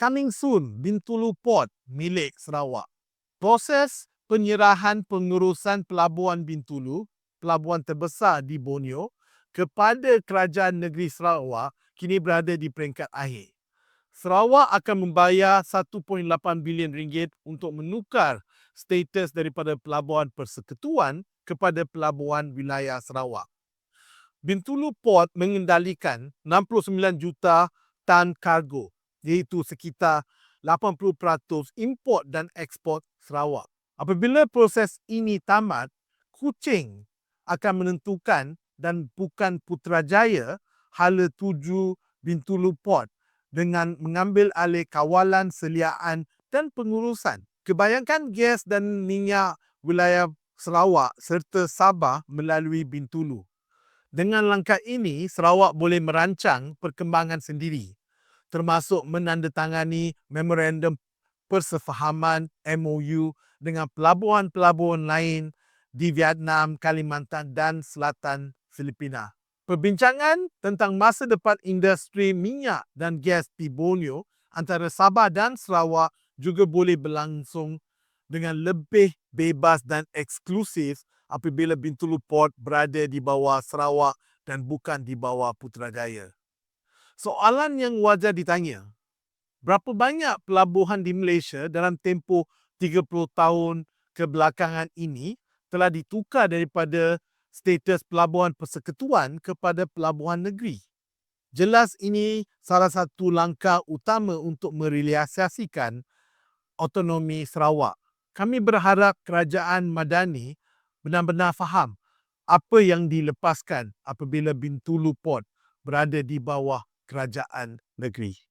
Coming soon, Bintulu Port milik Sarawak. Proses penyerahan pengurusan Pelabuhan Bintulu, pelabuhan terbesar di Borneo, kepada Kerajaan Negeri Sarawak kini berada di peringkat akhir. Sarawak akan membayar 1.8 bilion ringgit untuk menukar status daripada Pelabuhan Persekutuan kepada Pelabuhan Wilayah Sarawak. Bintulu Port mengendalikan 69 juta tan kargo iaitu sekitar 80% import dan ekspor Sarawak. Apabila proses ini tamat, Kuching akan menentukan dan bukan Putrajaya hala tuju Bintulu Port dengan mengambil alih kawalan seliaan dan pengurusan. Kebanyakan gas dan minyak wilayah Sarawak serta Sabah melalui Bintulu. Dengan langkah ini, Sarawak boleh merancang perkembangan sendiri termasuk menandatangani memorandum persefahaman MOU dengan pelabuhan-pelabuhan lain di Vietnam, Kalimantan dan Selatan Filipina. Perbincangan tentang masa depan industri minyak dan gas di Borneo antara Sabah dan Sarawak juga boleh berlangsung dengan lebih bebas dan eksklusif apabila Bintulu Port berada di bawah Sarawak dan bukan di bawah Putrajaya. Soalan yang wajar ditanya, berapa banyak pelabuhan di Malaysia dalam tempoh 30 tahun kebelakangan ini telah ditukar daripada status pelabuhan persekutuan kepada pelabuhan negeri? Jelas ini salah satu langkah utama untuk merealisasikan autonomi Sarawak. Kami berharap kerajaan Madani benar-benar faham apa yang dilepaskan apabila Bintulu Port berada di bawah kerajaan negeri.